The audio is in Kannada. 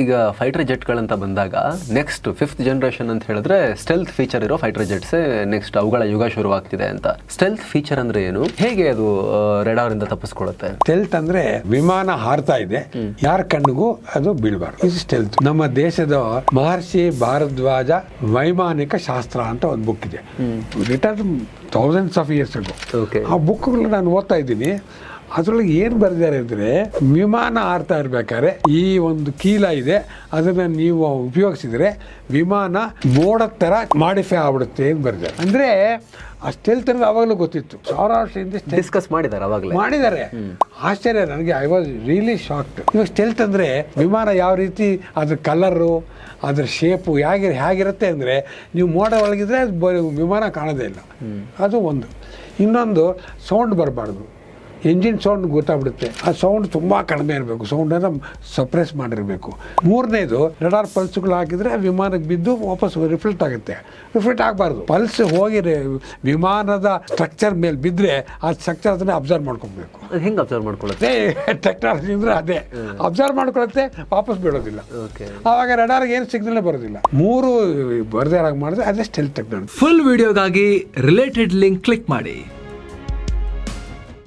ಈಗ ಫೈಟರ್ ಜೆಟ್ಗಳಂತ ಬಂದಾಗ ನೆಕ್ಸ್ಟ್ ಫಿಫ್ತ್ ಜನರೇಷನ್ ಅಂತ ಹೇಳಿದ್ರೆ ಸ್ಟೆಲ್ತ್ ಫೀಚರ್ ಇರೋ ಫೈಟರ್ ಜೆಟ್ಸ್ ನೆಕ್ಸ್ಟ್ ಅವುಗಳ ಯುಗ ಶುರುವಾಗ್ತಿದೆ ಅಂತ. ಸ್ಟೆಲ್ತ್ ಫೀಚರ್ ಅಂದ್ರೆ ಏನು? ಹೇಗೆ ಅದು ರೆಡಾರ್ ಇಂದ ತಪ್ಪಿಸ್ಕೊಳ್ಳುತ್ತೆ? ಸ್ಟೆಲ್ತ್ ಅಂದ್ರೆ ವಿಮಾನ ಹಾರ್ತಾ ಇದೆ ಯಾರ ಕಣ್ಣಿಗೂ ಅದು ಬೀಳ್ಬಾರ್ದು. ಇದು ಸ್ಟೆಲ್ತ್ ನಮ್ಮ ದೇಶದ ಮಹರ್ಷಿ ಭಾರದ್ವಾಜ ವೈಮಾನಿಕ ಶಾಸ್ತ್ರ ಅಂತ ಒಂದು ಬುಕ್ ಇದೆ. ರಿಟರ್ನ್ ಥೌಸಂಡ್ಸ್ ಆಫ್ ಇಯರ್ಸ್ ಆ ಬುಕ್ಗಳು ನಾನು ಓದ್ತಾ ಇದ್ದೀನಿ. ಅದರೊಳಗೆ ಏನು ಬರೆದಿದ್ದಾರೆ ಅಂದರೆ ವಿಮಾನ ಹಾರ್ತಾ ಇರಬೇಕಾದ್ರೆ ಈ ಒಂದು ಕೀಲ ಇದೆ. ಅದನ್ನು ನೀವು ಉಪಯೋಗಿಸಿದರೆ ವಿಮಾನ ಮೋಡದ ಥರ ಮಾಡಿಫೈ ಆಗ್ಬಿಡುತ್ತೆ ಅಂತ ಬರೆದಿದ್ದಾರೆ. ಅಂದರೆ ಅಷ್ಟೆಲ್ ತನಕ ಅವಾಗಲೂ ಗೊತ್ತಿತ್ತು. stealth ಡಿಸ್ಕಸ್ ಮಾಡಿದ್ದಾರೆ ಅವಾಗಲೇ. ಮಾಡಿದ್ದಾರೆ. ಆಶ್ಚರ್ಯ ನನಗೆ ಐ ವಾಸ್ ರಿಯಲಿ ಶಾಕ್ಡ್ ಇವಾಗ ಸ್ಟೆಲ್ತ್ ಅಂದರೆ ವಿಮಾನ ಯಾವ ರೀತಿ ಅದ್ರ ಕಲರು ಅದ್ರ ಶೇಪು ಹೇಗೆ ಹೇಗಿರುತ್ತೆ ಅಂದರೆ ನೀವು ಮೋಡ ಒಳಗಿದ್ರೆ ಅದು ವಿಮಾನ ಕಾಣೋದೇ ಇಲ್ಲ. ಅದು ಒಂದು. ಇನ್ನೊಂದು ಸೌಂಡ್ ಬರಬಾರ್ದು. ಎಂಜಿನ್ ಸೌಂಡ್ ಗೊತ್ತಾಗ್ಬಿಡುತ್ತೆ. ಆ ಸೌಂಡ್ ತುಂಬ ಕಡಿಮೆ ಇರಬೇಕು. ಸೌಂಡನ್ನು ಸಪ್ರೆಸ್ ಮಾಡಿರಬೇಕು. ಮೂರನೇದು ರಡಾರ್ ಪಲ್ಸ್ಗಳು ಹಾಕಿದರೆ ವಿಮಾನಕ್ಕೆ ಬಿದ್ದು ವಾಪಸ್ ರಿಫ್ಲೆಕ್ಟ್ ಆಗುತ್ತೆ. ರಿಫ್ಲೆಕ್ಟ್ ಆಗಬಾರ್ದು. ಪಲ್ಸ್ ಹೋಗಿ ವಿಮಾನದ ಸ್ಟ್ರಕ್ಚರ್ ಮೇಲೆ ಬಿದ್ದರೆ ಆ ಸ್ಟ್ರಕ್ಚರ್ ಅದನ್ನ ಅಬ್ಸರ್ವ್ ಮಾಡ್ಕೊಬೇಕು. ಹೆಂಗೆ ಹೆಂಗ್ ಅಬ್ಸರ್ವ್ ಮಾಡ್ಕೊಳ್ಳುತ್ತೆ? ಅದೇ ಟೆಕ್ನಾಲಜಿ ಅಂದರೆ ಅದೇ. ಅಬ್ಸರ್ವ್ ಮಾಡ್ಕೊಳ್ಳುತ್ತೆ ವಾಪಸ್ ಬೀಳೋದಿಲ್ಲ ಓಕೆ. ಆವಾಗ ರಡಾರ್ಗೆ ಏನು ಸಿಗ್ನಲ್ ಬರೋದಿಲ್ಲ. ಮೂರು ಬರದೇ ಮಾಡಿದ್ರೆ ಅದೇ ಸ್ಟೆಲ್ ಟೆಕ್ನಾಲಜಿ ಫುಲ್ ವಿಡಿಯೋಗಾಗಿ ರಿಲೇಟೆಡ್ ಲಿಂಕ್ ಕ್ಲಿಕ್ ಮಾಡಿ.